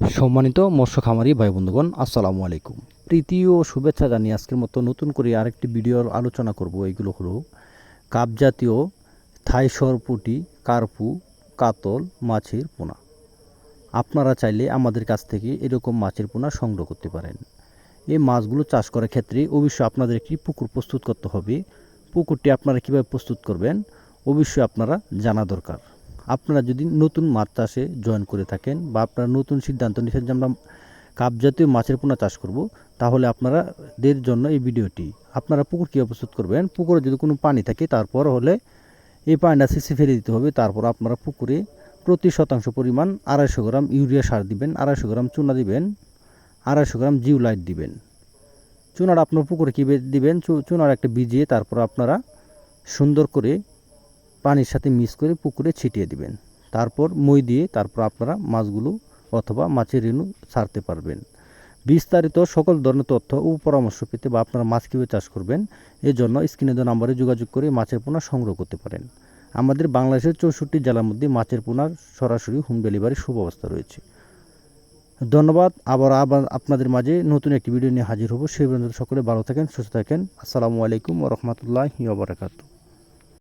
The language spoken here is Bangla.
সম্মানিত মৎস্য খামারি ভাই বন্ধুগণ, আসসালামু আলাইকুম। প্রীতি ও শুভেচ্ছা জানিয়ে আজকের মতো নতুন করে আরেকটি ভিডিওর আলোচনা করব। এগুলো হলো কাপ জাতীয় থাই সরপুটি, কার্পু, কাতল, মাছের পোনা। আপনারা চাইলে আমাদের কাছ থেকে এরকম মাছের পোনা সংগ্রহ করতে পারেন। এই মাছগুলো চাষ করার ক্ষেত্রে অবশ্যই আপনাদের একটি পুকুর প্রস্তুত করতে হবে। পুকুরটি আপনারা কীভাবে প্রস্তুত করবেন, অবশ্যই আপনারা জানা দরকার। আপনারা যদি নতুন মাছ চাষে জয়েন করে থাকেন বা আপনারা নতুন সিদ্ধান্ত নিয়েছেন যে আমরা কাপ জাতীয় মাছের পোনা চাষ করব, তাহলে আপনারা দের জন্য এই ভিডিওটি। আপনারা পুকুর কী প্রস্তুত করবেন? পুকুরে যদি কোনো পানি থাকে, তারপর হলে এই পানিটা সিসি ফেলে দিতে হবে। তারপর আপনারা পুকুরে প্রতি শতাংশ পরিমাণ আড়াইশো গ্রাম ইউরিয়া সার দিবেন, আড়াইশো গ্রাম চুনা দিবেন, আড়াইশো গ্রাম জিউলাইট দিবেন। চুনাটা আপনার পুকুরে কী দিবেন? চুনার একটা ভিজিয়ে তারপর আপনারা সুন্দর করে পানির সাথে মিক্স করে পুকুরে ছিটিয়ে দিবেন। তারপর মই দিয়ে তারপর আপনারা মাছগুলো অথবা মাছের রেণু ছাড়তে পারবেন। বিস্তারিত সকল ধরনের তথ্য ও পরামর্শ পেতে বা আপনারা মাছ কীভাবে চাষ করবেন এর জন্য স্ক্রিনে দেওয়া নাম্বারে যোগাযোগ করে মাছের পোনা সংগ্রহ করতে পারেন। আমাদের বাংলাদেশের চৌষট্টি জেলার মধ্যে মাছের পোনার সরাসরি হোম ডেলিভারির সুব্যবস্থা রয়েছে। ধন্যবাদ। আবার আবার আপনাদের মাঝে নতুন একটি ভিডিও নিয়ে হাজির হব। সেই পর্যন্ত সকলে ভালো থাকেন, সুস্থ থাকেন। আসসালামু আলাইকুম রহমতুল্লাহি ওবরাকাতু